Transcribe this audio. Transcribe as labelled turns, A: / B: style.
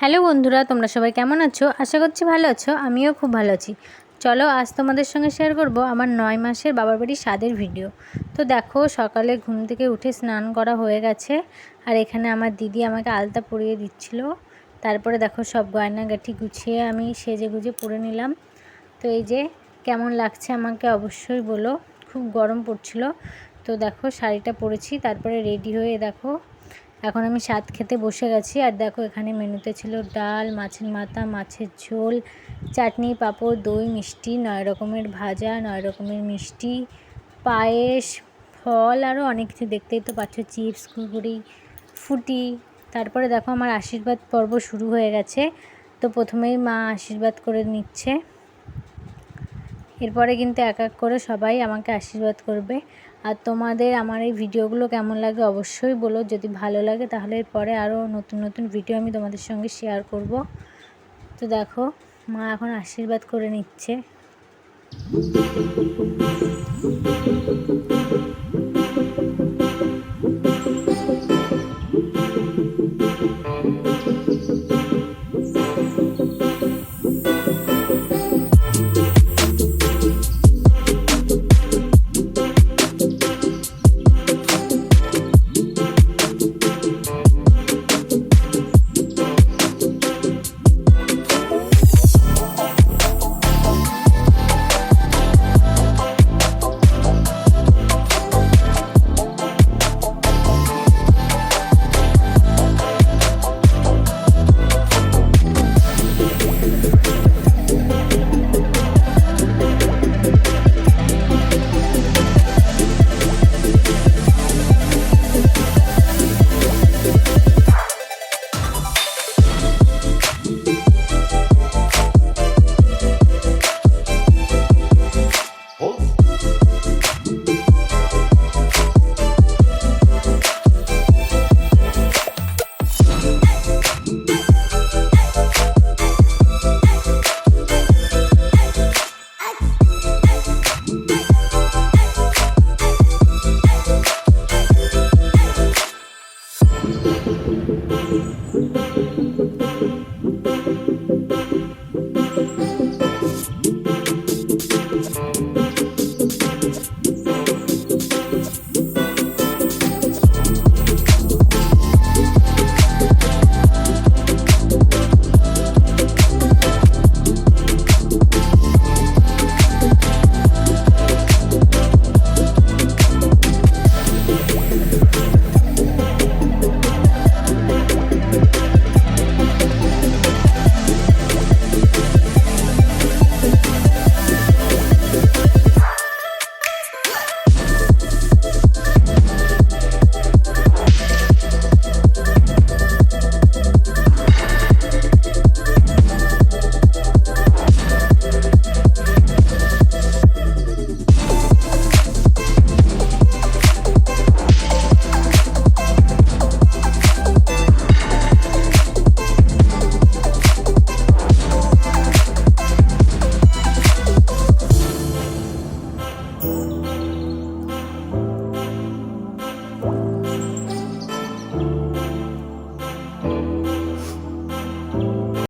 A: Hello বন্ধুরা, তোমরা সবাই কেমন আছো? আশা করছি ভালো আছো, আমিও খুব ভালো আছি। চলো, আজ তোমাদের সঙ্গে শেয়ার করব আমার নয় মাসের বাবার বাড়ির স্বাদের ভিডিও তো দেখো, সকালে ঘুম থেকে উঠে স্নান করা হয়ে গেছে, আর এখানে আমার দিদি আমাকে আলতা পরিয়ে দিচ্ছিল। তারপরে দেখো, সব গয়নাগাঠি গুছিয়ে আমি সেজে গুজে পরে নিলাম। তো এই যে, কেমন লাগছে আমাকে অবশ্যই বলো। খুব গরম পড়ছিল। তো দেখো, শাড়িটা পরেছি, তারপরে রেডি হয়ে দেখো এখন আমি স্বাদ খেতে বসে গেছি। আর দেখো, এখানে মেনুতে ছিল ডাল, মাছের মাথা, মাছের ঝোল, চাটনি, পাঁপড়, দই, মিষ্টি, নয় রকমের ভাজা, নয় রকমের মিষ্টি, পায়েস, ফল আরও অনেক কিছু। দেখতেই তো পাচ্ছ, চিপস, কুরকুরি, ফুটি। তারপরে দেখো, আমার আশীর্বাদ পর্ব শুরু হয়ে গেছে। তো প্রথমেই মা আশীর্বাদ করে নিচ্ছে। এরপরে কিন্তু এক এক করে সবাই আমাকে আশীর্বাদ করবে। আর তোমাদের আমার এই ভিডিওগুলো কেমন লাগে অবশ্যই বলো। যদি ভালো লাগে তাহলে এরপরে আরও নতুন নতুন ভিডিও আমি তোমাদের সঙ্গে শেয়ার করব। তো দেখো, মা এখন আশীর্বাদ করে নিচ্ছে। Thank you.